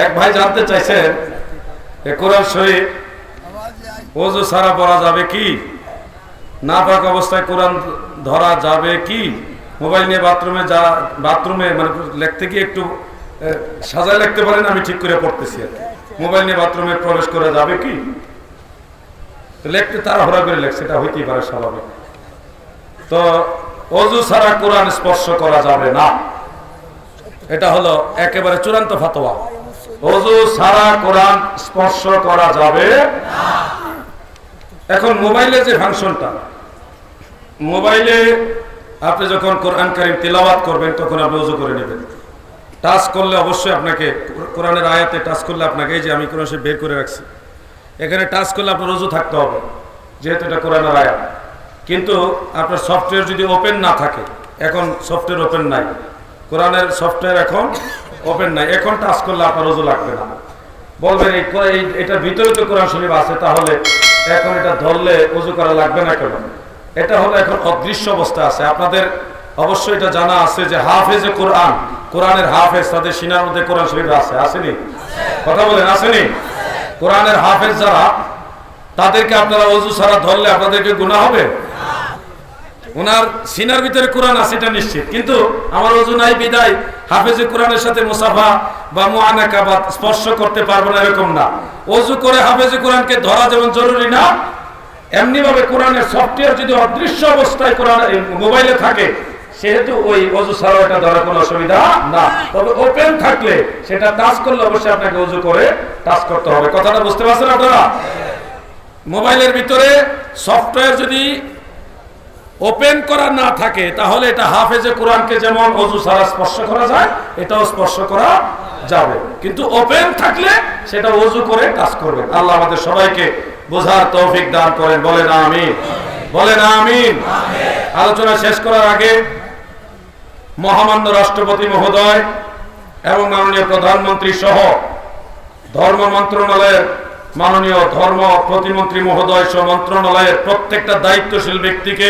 এক ভাই জানতে চাইছেন কোরআন শরীফ ওজু সারা পড়া যাবে কি? না পাক অবস্থায় কোরআন ধরা যাবে কি? মোবাইল নিয়ে বাথরুমে যা, বাথরুমে মানে লিখতে গিয়ে একটু সাজায় লিখতে পারেন, আমি ঠিক করে পড়তেছি আর মোবাইল নিয়ে বাথরুমে প্রবেশ করা যাবে কি? লিখতে তারা করে লেখছে এটা হইতেই পারে স্বাভাবিক। তো অজু ছাড়া কোরআন স্পর্শ করা যাবে না। এটা হলো একেবারে চূড়ান্ত ফাতোয়া। অজু ছাড়া কোরআন স্পর্শ করা যাবে এখন মোবাইলে যে ফাংশনটা, মোবাইলে আপনি যখন কোরআন কারিম তেলাওয়াত করবেন, তখন আপনি অজু করে নেবেন। টাচ করলে অবশ্যই আপনাকে, কোরআনের আয়াতে টাচ করলে আপনাকে, এই যে আমি কোরআন বের করে রাখছি, এখানে টাচ করলে আপনার অজু থাকতে হবে, যেহেতু এটা কোরআনের আয়াত। কিন্তু আপনার সফটওয়্যার যদি ওপেন না থাকে, এখন সফটওয়্যার ওপেন নাই। কোরআনের সফটওয়্যার এখন ওপেন নাই। এখন টাচ করলে আপনার অজু লাগবে না। বলবেন কোরআন- ভিতরে তো কোরআন শরীফ আছে, তাহলে এখন এটা ধরলে অজু করা লাগবে না কেন? এটা হলো এখন অদৃশ্য অবস্থা আছে। আপনাদের অবশ্যই এটা জানা আছে যে হাফেজে কোরআন, কোরআনের হাফেজ তাদের সিনার মধ্যে কোরআন শরীফ আছে। আসেনি? কথা বলেন, আসেনি? কোরআনের হাফেজ যারা, তাদেরকে আপনারা অজু ছাড়া ধরলে আপনাদেরকে গুণা হবে? ওনার সিনার ভিতরে কোরআন আছে, এটা নিশ্চিত। কিন্তু আমার অজু নাই, বিদায়। হাফেজে কোরআনের সাথে মুসাফা বা মুআনাকা বা স্পর্শ করতে পারব না, এরকম না। অজু করে হাফেজে কোরআনকে ধরা যেমন জরুরি না এমনি ভাবে কোরআনের সফটওয়্যার যদি অদৃশ্য অবস্থায় কোরআন মোবাইলে থাকে, সেহেতু ওই অজু ছাড়াও এটা ধরার কোনো অসুবিধা না। তবে ওপেন থাকলে সেটা টাচ করলে অবশ্যই আপনাকে অজু করে টাচ করতে হবে। কথাটা বুঝতে পারছেন আপনারা? মোবাইলের ভিতরে সফটওয়্যার যদি ওপেন করা না থাকে, তাহলে এটা হাফেজে কোরআনকে যেমন অজু ছাড়া স্পর্শ করা যায়, এটাও স্পর্শ করা যাবে। কিন্তু ওপেন থাকলে সেটা অজু করে কাজ করবে। আল্লাহ আমাদের সবাইকে বোঝার তৌফিক দান করেন। বলেন আমিন। বলেন আমিন। আলোচনা শেষ করার আগে মহামান্য রাষ্ট্রপতি মহোদয় এবং মাননীয় প্রধানমন্ত্রী সহ ধর্ম মন্ত্রণালয়ের মাননীয় ধর্ম প্রতিমন্ত্রী মহোদয় সহ মন্ত্রণালয়ের প্রত্যেকটা দায়িত্বশীল ব্যক্তিকে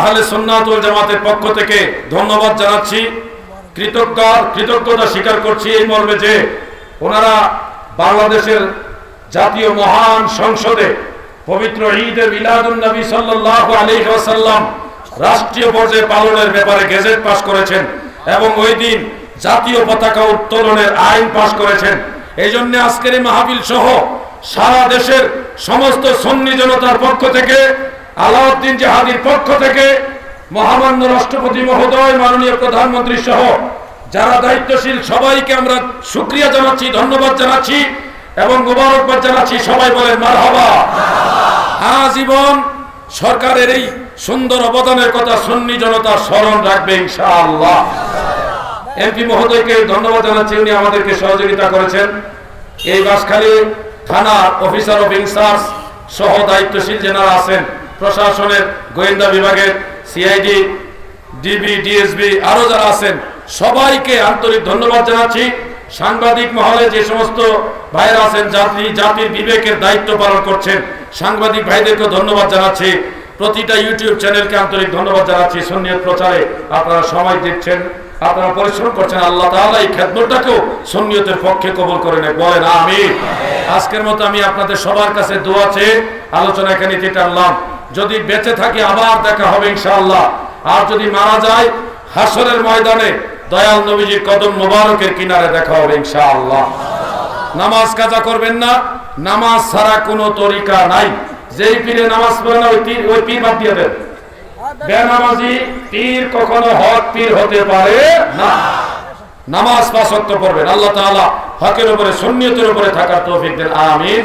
আহলে সুন্নাতুল জামাতের পক্ষ থেকে ধন্যবাদ জানাচ্ছি। কৃতজ্ঞ, কৃতজ্ঞতা স্বীকার করছি এই মর্মে যে ওনারা বাংলাদেশের জাতীয় মহান সংসদে পবিত্র ঈদের মিলাদুন নবী সাল্লাল্লাহু আলাইহি ওয়াসাল্লাম রাষ্ট্রীয় পর্যায়ে পালনের ব্যাপারে গেজেট পাশ করেছেন এবং ওই দিন জাতীয় পতাকা উত্তোলনের আইন পাশ করেছেন। এই জন্য আজকের এই মাহফিল সহ সারা দেশের সমস্ত সন্নি জনতার পক্ষ থেকে আলাউদ্দিন জাহাদির পক্ষ থেকে মহামান্য রাষ্ট্রপতি মহোদয়, মাননীয় প্রধানমন্ত্রী সহ যারা দায়িত্বশীল, সবাইকে আমরা সুক্রিয়া জানাচ্ছি, ধন্যবাদ জানাচ্ছি এবং মোবারকবাদ জানাচ্ছি। সবাই বলেন মারহাবা। আজীবন সরকারের এই সুন্দর অবদানের কথা সুন্নি জনতা স্মরণ রাখবে, ইনশাআল্লাহ। এমপি মহোদয়কে ধন্যবাদ জানাচ্ছি, উনি আমাদেরকে সহযোগিতা করেছেন। এই বাসখালী থানা অফিসার অফ ইনচার্জ সহ দায়িত্বশীল যেনারা আছেন প্রশাসনের গোয়েন্দা বিভাগের সিআইডি, ডিবি, ডিএসবি, আরও যারা আছেন, সবাইকে আন্তরিক ধন্যবাদ জানাচ্ছি। সাংবাদিক মহলে যে সমস্ত ভাইরা আছেন, জাতি, জাতির বিবেকের দায়িত্ব পালন করছেন, সাংবাদিক ভাইদেরকে ধন্যবাদ জানাচ্ছি। প্রতিটা ইউটিউব চ্যানেলকে আন্তরিক ধন্যবাদ জানাচ্ছি। সন্ন্যত প্রচারে আপনারা সময় দিচ্ছেন, আপনারা পরিশ্রম করছেন। আল্লাহ তাআলা এই খেদমতটাকেও সন্নিয়তের পক্ষে কবুল করে নেয় বলেন আমি আজকের মতো আমি আপনাদের সবার কাছে দোয়া চেয়ে আলোচনা এখানে টানলাম যদি বেঁচে থাকি আবার দেখা হবে ইনশাআল্লাহ। আর যদি মারা যায়, হাসরের ময়দানে দয়াল নবীজির কদম মোবারকের কিনারে দেখা হবে ইনশাআল্লাহ। নামাজ কাজা করবেন না, নামাজ ছাড়া কোনো তরিকা নাই। যেই পীরে নামাজ পড়ে না ওই পীর বাদ দিয়ে দেন। বেনামাজি পীর কখনো হক পীর হতে পারে না। নামাজ পাঁচ ওয়াক্ত পড়বেন। আল্লাহ তাআলা হকের উপরে, সুন্নিয়তের উপরে থাকার তৌফিক দেন। আমিন।